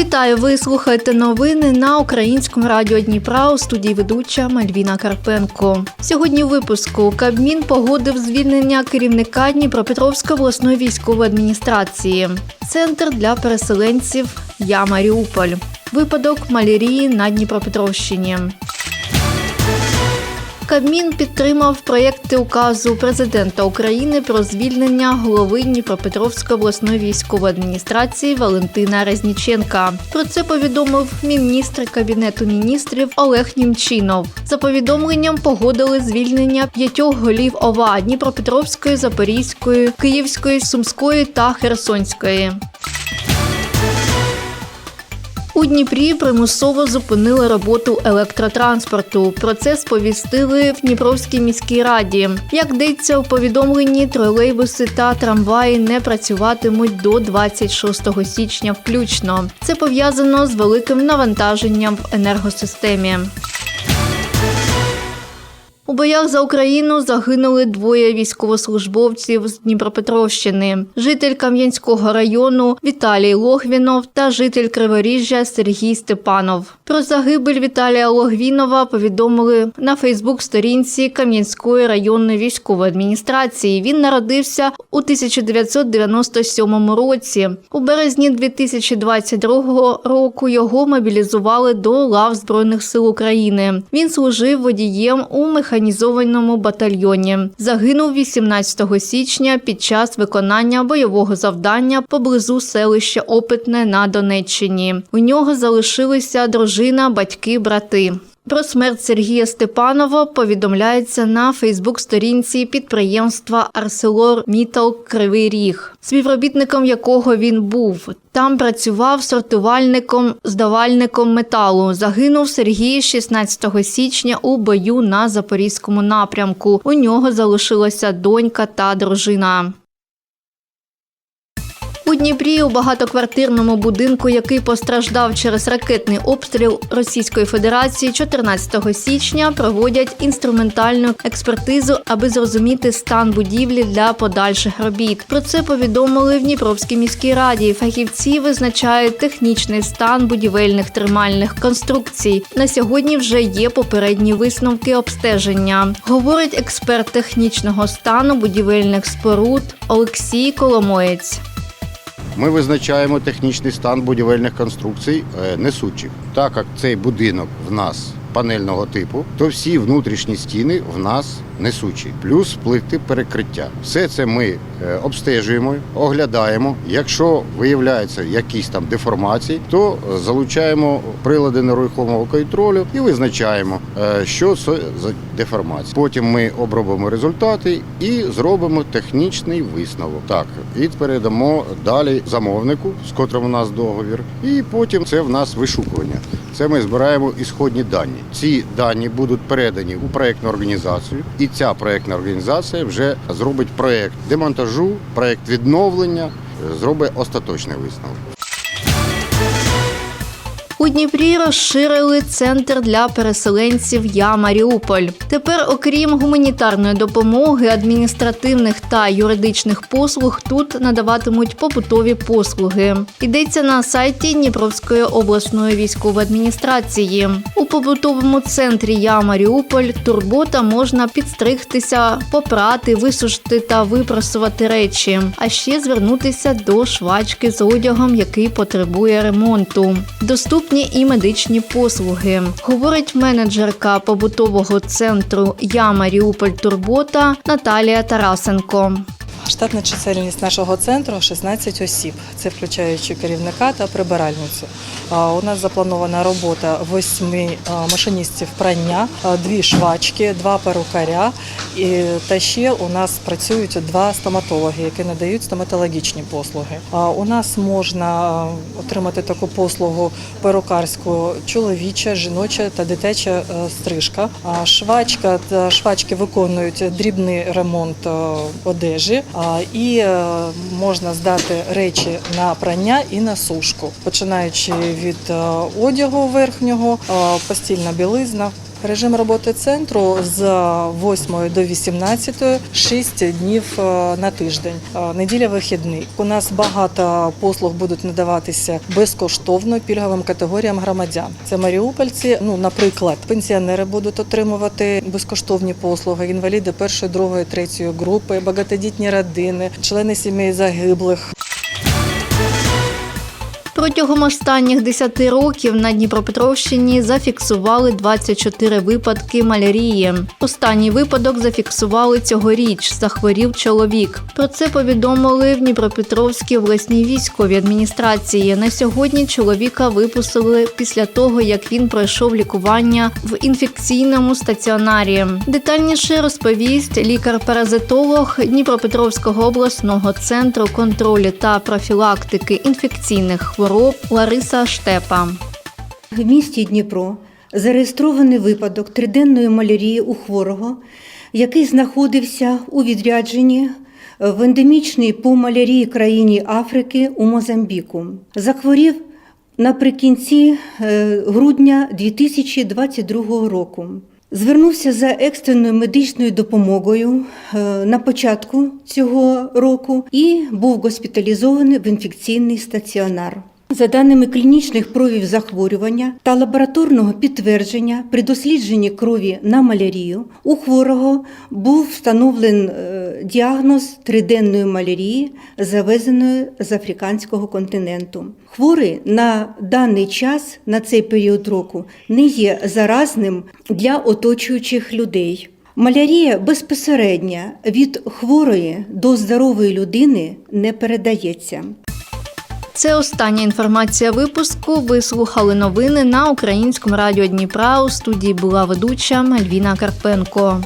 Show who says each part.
Speaker 1: Вітаю! Ви слухаєте новини на українському радіо Дніпра у студії ведуча Мальвіна Карпенко. Сьогодні у випуску Кабмін погодив звільнення керівника Дніпропетровської обласної військової адміністрації, центр для переселенців Я Маріуполь, випадок малярії на Дніпропетровщині. Кабмін підтримав проєкти указу президента України про звільнення голови Дніпропетровської обласної військової адміністрації Валентина Резніченка. Про це повідомив міністр кабінету міністрів Олег Німчинов. За повідомленням погодили звільнення п'ятьох голів ОВА Дніпропетровської, Запорізької, Київської, Сумської та Херсонської. У Дніпрі примусово зупинили роботу електротранспорту. Про це сповістили в Дніпровській міській раді. Як йдеться у повідомленні, тролейбуси та трамваї не працюватимуть до 26 січня включно. Це пов'язано з великим навантаженням в енергосистемі. У боях за Україну загинули двоє військовослужбовців з Дніпропетровщини: житель Кам'янського району Віталій Логвінов та житель Криворіжжя Сергій Степанов. Про загибель Віталія Логвінова повідомили на Фейсбук-сторінці Кам'янської районної військової адміністрації. Він народився у 1997 році. У березні 2022 року його мобілізували до лав Збройних сил України. Він служив водієм у механізованому батальйоні. Загинув 18 січня під час виконання бойового завдання поблизу селища Опитне на Донеччині. У нього залишилися дружина, батьки, брати. Про смерть Сергія Степанова повідомляється на Фейсбук-сторінці підприємства Арселор Мітал Кривий Ріг, співробітником якого він був. Там працював сортувальником, здавальником металу. Загинув Сергій 16 січня у бою на запорізькому напрямку. У нього залишилася донька та дружина. У Дніпрі у багатоквартирному будинку, який постраждав через ракетний обстріл Російської Федерації 14 січня, проводять інструментальну експертизу, аби зрозуміти стан будівлі для подальших робіт. Про це повідомили в Дніпровській міській раді. Фахівці визначають технічний стан будівельних тримальних конструкцій. На сьогодні вже є попередні висновки обстеження. Говорить експерт технічного стану будівельних споруд Олексій Коломоєць.
Speaker 2: Ми визначаємо технічний стан будівельних конструкцій е, несучих. Так як цей будинок в нас панельного типу, то всі внутрішні стіни в нас несучі, плюс плити перекриття. Все це ми е, обстежуємо, оглядаємо. Якщо виявляються якісь там деформації, то е, залучаємо прилади нерухомого контролю і визначаємо, е, що це за деформація. Потім ми обробимо результати і зробимо технічний висновок. Так, і передамо далі замовнику, з котрим у нас договір, і потім це в нас вишукування. Це ми збираємо ісходні дані. Ці дані будуть передані у проєктну організацію, і ця проєктна організація вже зробить проєкт демонтажу, проєкт відновлення, зробить остаточний висновок.
Speaker 1: У Дніпрі розширили центр для переселенців Я Маріуполь. Тепер, окрім гуманітарної допомоги, адміністративних та юридичних послуг, тут надаватимуть побутові послуги. Йдеться на сайті Дніпровської обласної військової адміністрації. У побутовому центрі Я Маріуполь турбота можна підстригтися, попрати, висушити та випросувати речі, а ще звернутися до швачки з одягом, який потребує ремонту. Доступні і медичні послуги, говорить менеджерка побутового центру Я Маріуполь Турбота Наталія Тарасенко.
Speaker 3: Штатна чисельність нашого центру 16 осіб. Це включаючи керівника та прибиральницю. У нас запланована робота восьми машиністів прання, дві швачки, два перукаря. Та ще у нас працюють два стоматологи, які надають стоматологічні послуги. У нас можна отримати таку послугу перукарську чоловіча, жіноча та дитяча стрижка. Швачка та швачки виконують дрібний ремонт одежі. І е, можна здати речі на прання і на сушку, починаючи від е, одягу верхнього, е, постільна білизна. Режим роботи центру з 8 до 18, 6 днів е, на тиждень. Е, Неділя вихідний. У нас багато послуг будуть надаватися безкоштовно пільговим категоріям громадян. Це маріупольці. Ну, наприклад, пенсіонери будуть отримувати безкоштовні послуги, інваліди першої, другої, третьої групи, багатодітні родини, члени сімей загиблих.
Speaker 1: Протягом останніх 10 років на Дніпропетровщині зафіксували 24 випадки малярії. Останній випадок зафіксували цьогоріч. Захворів чоловік. Про це повідомили в Дніпропетровській обласній військовій адміністрації. На сьогодні чоловіка випустили після того, як він пройшов лікування в інфекційному стаціонарі. Детальніше розповість лікар-паразитолог Дніпропетровського обласного центру контролю та профілактики інфекційних хвороб Лариса Штепа.
Speaker 4: В місті Дніпро зареєстрований випадок триденної малярії у хворого, який знаходився у відрядженні в ендемічній по малярії країні Африки у Мозамбіку. Захворів наприкінці е, грудня 2022 року. Звернувся за екстреною медичною допомогою е, на початку цього року і був госпіталізований в інфекційний стаціонар. За даними клінічних проявів захворювання та лабораторного підтвердження при дослідженні крові на малярію у хворого був встановлений е, діагноз триденної малярії, завезеної з африканського континенту. Хворий на даний час, на цей період року, не є заразним для оточуючих людей. Малярія безпосередньо від хворої до здорової людини не передається.
Speaker 1: Це остання інформація випуску. Ви слухали новини на українському радіо Дніпра. У студії була ведуча Мальвіна Карпенко.